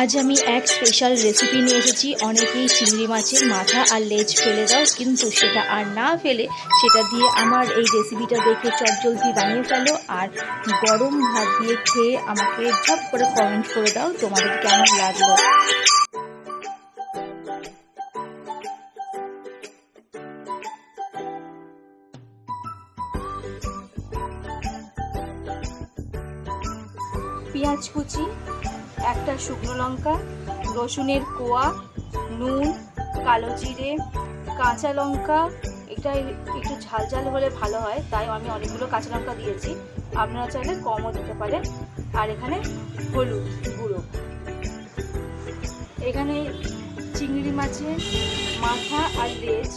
আজ আমি এক স্পেশাল রেসিপি নিয়ে এসেছি। অনেকেই চিংড়ি মাছের মাথা আর লেজ ফেলে দাও, কিন্তু সেটা আর না ফেলে সেটা দিয়ে আমার এই রেসিপিটা দেখে চটজলদি বানিয়ে ফেলো আর গরম ভাত দিয়ে খেয়ে আমাকে ঝপ করে কমেন্ট করে দাও, তোমাদের কেমন লাগল? পেঁয়াজ কুচি একটা শুকনো লঙ্কা, রসুনের কোয়া, নুন, কালো জিরে, কাঁচা লঙ্কা। এটা একটু ঝাল ঝাল হলে ভালো হয়, তাই আমি অনেকগুলো কাঁচা লঙ্কা দিয়েছি। আপনারা চাইলে কমও দিতে পারেন। আর এখানে হলুদ গুঁড়ো। এখানে চিংড়ি মাছের মাথা আর লেজ,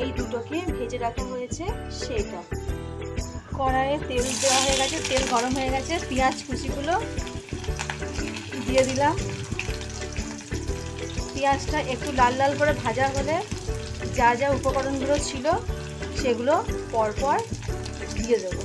এই দুটোকে ভেজে রাখা হয়েছে সেটা। কড়াইয়ে তেল দেওয়া হয়ে গেছে, তেল গরম হয়ে গেছে, পেঁয়াজ কুচিগুলো দিয়ে দিলাম। পেঁয়াজটা একটু লাল লাল করে ভাজা হলে যা যা উপকরণগুলো ছিল সেগুলো পরপর দিয়ে দেবো।